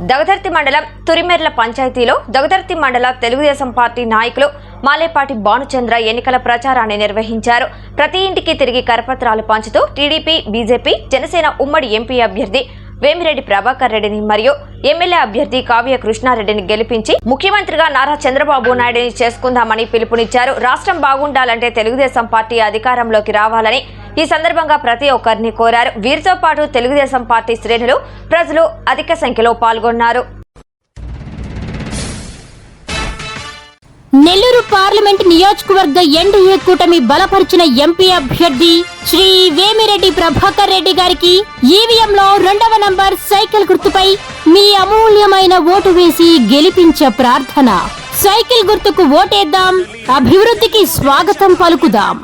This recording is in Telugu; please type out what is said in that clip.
దగదర్తి మండలం తురిమెర్ల పంచాయతీలో దగదర్తి మండల తెలుగుదేశం పార్టీ నాయకులు మాలేపాటి భానుచంద్ర ఎన్నికల ప్రచారాన్ని నిర్వహించారు. ప్రతి ఇంటికి తిరిగి కరపత్రాలు పంచుతూ టీడీపీ బీజేపీ జనసేన ఉమ్మడి ఎంపీ అభ్యర్థి వేమిరెడ్డి ప్రభాకర్ రెడ్డిని మరియు ఎమ్మెల్యే అభ్యర్థి కావ్య కృష్ణారెడ్డిని గెలిపించి ముఖ్యమంత్రిగా నారా చంద్రబాబు నాయుడిని చేసుకుందామని పిలుపునిచ్చారు. రాష్ట్రం బాగుండాలంటే తెలుగుదేశం పార్టీ అధికారంలోకి రావాలని ఈ సందర్భంగా ప్రతి ఒక్కరిని కోరారు. వీరితో పాటు తెలుగుదేశం పార్టీ శ్రేణులు ప్రజలు అధిక సంఖ్యలో పాల్గొన్నారు. నెల్లూరు పార్లమెంట్ నియోజకవర్గ ఎన్డీఏ కూటమి బలపరిచిన ఎంపీ అభ్యర్థి శ్రీ వేమిరెడ్డి ప్రభాకర్ రెడ్డి గారికి ఈవీఎంలో రెండవ నంబర్ సైకిల్ గుర్తుపై మీ అమూల్యమైన ఓటు వేసి గెలిపించే ప్రార్థన. సైకిల్ గుర్తుకు ఓటేద్దాం. అభివృద్ధికి స్వాగతం పలుకుదాం.